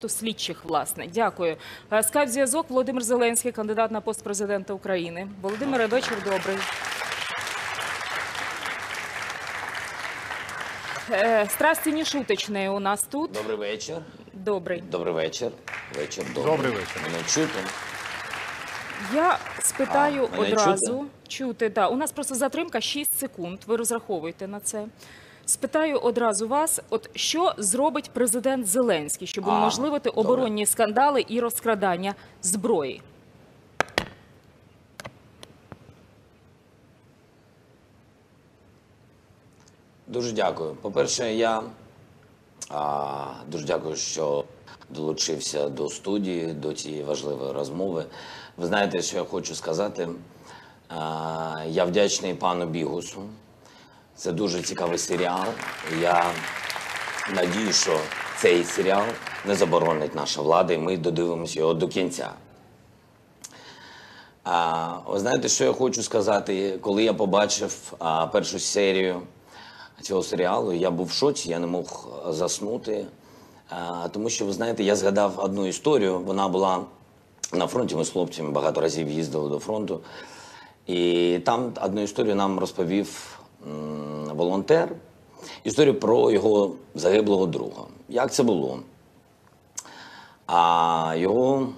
То слідчих, власне, дякую. Е, Скайп-зв'язок Володимир Зеленський, кандидат на пост президента України. Володимире, вечір добрий. Е, Страсті не шуточні у нас тут. Добрий вечір. Добрий. Добрий вечір. Вечір добрий. Добрий вечір. Мене чути. Я спитаю А, одразу. чути? Чути, так. У нас просто затримка 6 секунд. Ви розраховуєте на це. Спитаю одразу вас, от що зробить президент Зеленський, щоб А, уможливити добре. оборонні скандали і розкрадання зброї? Дуже дякую. По-перше, я а, дуже дякую, що долучився до студії, до цієї важливої розмови. Ви знаєте, що я хочу сказати? А, я вдячний пану Бігусу. Це дуже цікавий серіал. Я надію, що цей серіал не заборонить наша влада, і ми додивимося його до кінця. А, ви знаєте, що я хочу сказати? Коли я побачив а, першу серію цього серіалу, я був в шоці, я не мог заснути. А, тому що, ви знаєте, я згадав одну історію. Вона була на фронті. Ми з хлопцями багато разів їздили до фронту. І там одну історію нам розповів волонтер. Історію про його загиблого друга. Як це було? А його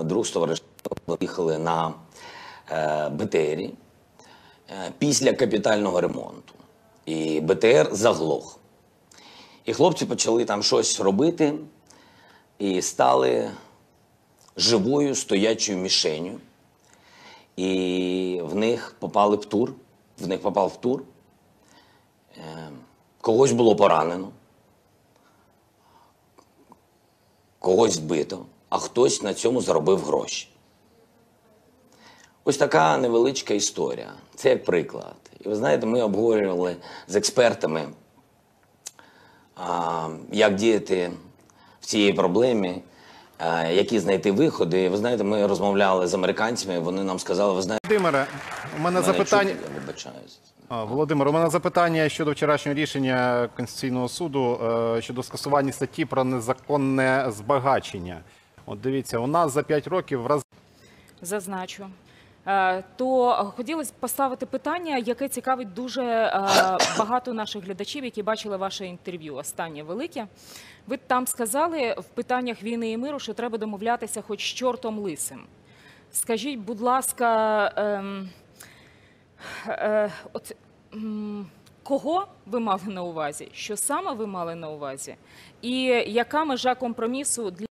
е, друг з виїхали на е, БТРі е, після капітального ремонту. І БТР заглох. І хлопці почали там щось робити і стали живою стоячою мішенью. І в них попали в тур, в них попав в тур. Когось було поранено, когось вбито, а хтось на цьому заробив гроші. Ось така невеличка історія. Це як приклад. І ви знаєте, ми обговорювали з експертами, як діяти в цій проблемі, які знайти виходи. І ви знаєте, ми розмовляли з американцями, вони нам сказали, ви знаєте, Володимире, у мене запитання. я вибачаюсь. Володимир, у мене запитання щодо вчорашнього рішення Конституційного суду е, щодо скасування статті про незаконне збагачення. От дивіться, у нас за 5 років в раз Зазначу. Е, То хотілося б поставити питання, яке цікавить дуже е, багато наших глядачів, які бачили ваше інтерв'ю. Останнє велике. Ви там сказали в питаннях війни і миру, що треба домовлятися хоч з чортом лисим. Скажіть, будь ласка, ем, е, от, кого ви мали на увазі? Що саме ви мали на увазі? І яка межа компромісу для